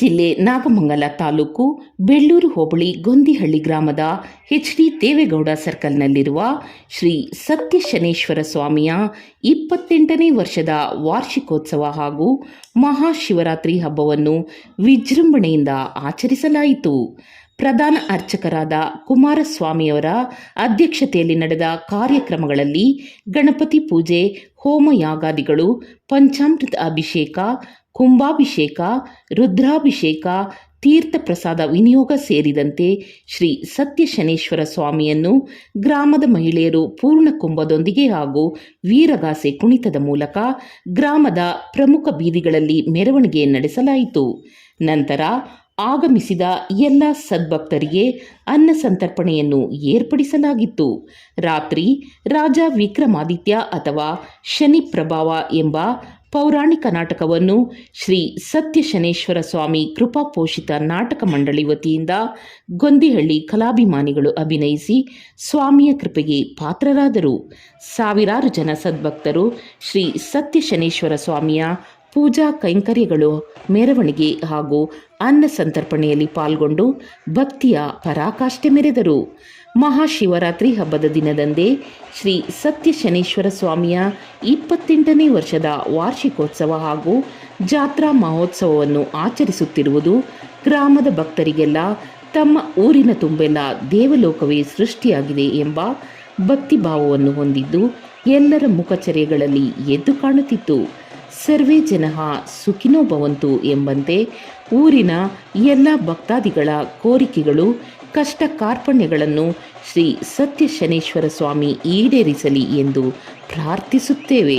ಜಿಲ್ಲೆ ನಾಗಮಂಗಲ ತಾಲೂಕು ಬೆಳ್ಳೂರು ಹೋಬಳಿ ಗೊಂದಿಹಳ್ಳಿ ಗ್ರಾಮದ ಎಚ್ ಡಿ ದೇವೇಗೌಡ ಸರ್ಕಲ್ನಲ್ಲಿರುವ ಶ್ರೀ ಸತ್ಯಶನೇಶ್ವರ ಸ್ವಾಮಿಯ ಇಪ್ಪತ್ತೆಂಟನೇ ವರ್ಷದ ವಾರ್ಷಿಕೋತ್ಸವ ಹಾಗೂ ಮಹಾಶಿವರಾತ್ರಿ ಹಬ್ಬವನ್ನು ವಿಜೃಂಭಣೆಯಿಂದ ಆಚರಿಸಲಾಯಿತು. ಪ್ರಧಾನ ಅರ್ಚಕರಾದ ಕುಮಾರಸ್ವಾಮಿಯವರ ಅಧ್ಯಕ್ಷತೆಯಲ್ಲಿ ನಡೆದ ಕಾರ್ಯಕ್ರಮಗಳಲ್ಲಿ ಗಣಪತಿ ಪೂಜೆ, ಹೋಮಯಾಗಾದಿಗಳು, ಪಂಚಾಮೃತ ಅಭಿಷೇಕ, ಕುಂಭಾಭಿಷೇಕ, ರುದ್ರಾಭಿಷೇಕ ತೀರ್ಥ ಪ್ರಸಾದ ವಿನಿಯೋಗ ಸೇರಿದಂತೆ ಶ್ರೀ ಸತ್ಯಶನೇಶ್ವರ ಸ್ವಾಮಿಯನ್ನು ಗ್ರಾಮದ ಮಹಿಳೆಯರು ಪೂರ್ಣ ಕುಂಭದೊಂದಿಗೆ ಹಾಗೂ ವೀರಗಾಸೆ ಕುಣಿತದ ಮೂಲಕ ಗ್ರಾಮದ ಪ್ರಮುಖ ಬೀದಿಗಳಲ್ಲಿ ಮೆರವಣಿಗೆ ನಡೆಸಲಾಯಿತು. ನಂತರ ಆಗಮಿಸಿದ ಎಲ್ಲ ಸದ್ಭಕ್ತರಿಗೆ ಅನ್ನ ಸಂತರ್ಪಣೆಯನ್ನು ಏರ್ಪಡಿಸಲಾಗಿತ್ತು. ರಾತ್ರಿ ರಾಜ ವಿಕ್ರಮಾದಿತ್ಯ ಅಥವಾ ಶನಿ ಪ್ರಭಾವ ಎಂಬ ಪೌರಾಣಿಕ ನಾಟಕವನ್ನು ಶ್ರೀ ಸತ್ಯಶನೇಶ್ವರ ಸ್ವಾಮಿ ಕೃಪಾಪೋಷಿತ ನಾಟಕ ಮಂಡಳಿ ವತಿಯಿಂದ ಗೊಂದಿಹಳ್ಳಿ ಕಲಾಭಿಮಾನಿಗಳು ಅಭಿನಯಿಸಿ ಸ್ವಾಮಿಯ ಕೃಪೆಗೆ ಪಾತ್ರರಾದರು. ಸಾವಿರಾರು ಜನ ಸದ್ಭಕ್ತರು ಶ್ರೀ ಸತ್ಯಶನೇಶ್ವರ ಸ್ವಾಮಿಯ ಪೂಜಾ ಕೈಂಕರ್ಯಗಳು, ಮೆರವಣಿಗೆ ಹಾಗೂ ಅನ್ನ ಸಂತರ್ಪಣೆಯಲ್ಲಿ ಪಾಲ್ಗೊಂಡು ಭಕ್ತಿಯ ಪರಾಕಾಷ್ಠೆ ಮೆರೆದರು. ಮಹಾಶಿವರಾತ್ರಿ ಹಬ್ಬದ ದಿನದಂದೇ ಶ್ರೀ ಸತ್ಯಶನೇಶ್ವರ ಸ್ವಾಮಿಯ ಇಪ್ಪತ್ತೆಂಟನೇ ವರ್ಷದ ವಾರ್ಷಿಕೋತ್ಸವ ಹಾಗೂ ಜಾತ್ರಾ ಮಹೋತ್ಸವವನ್ನು ಆಚರಿಸುತ್ತಿರುವುದು ಗ್ರಾಮದ ಭಕ್ತರಿಗೆಲ್ಲ ತಮ್ಮ ಊರಿನ ತುಂಬೆಲ್ಲ ದೇವಲೋಕವೇ ಸೃಷ್ಟಿಯಾಗಿದೆ ಎಂಬ ಭಕ್ತಿಭಾವವನ್ನು ಹೊಂದಿದ್ದು ಎಲ್ಲರ ಮುಖಚರ್ಯಗಳಲ್ಲಿ ಎದ್ದು ಕಾಣುತ್ತಿತ್ತು. ಸರ್ವೇ ಜನಃ ಸುಖಿನೋ ಭವಂತು ಎಂಬಂತೆ ಊರಿನ ಎಲ್ಲ ಭಕ್ತಾದಿಗಳ ಕೋರಿಕೆಗಳು ಕಷ್ಟ ಕಾರ್ಪಣ್ಯಗಳನ್ನು ಶ್ರೀ ಸತ್ಯ ಶನೇಶ್ವರ ಸ್ವಾಮಿ ಈಡೇರಿಸಲಿ ಎಂದು ಪ್ರಾರ್ಥಿಸುತ್ತೇವೆ.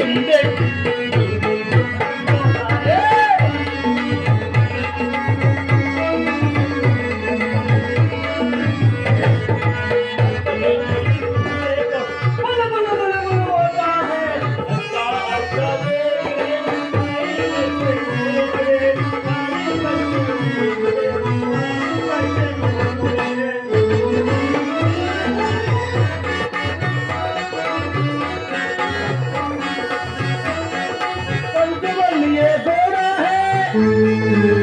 துண்டு Música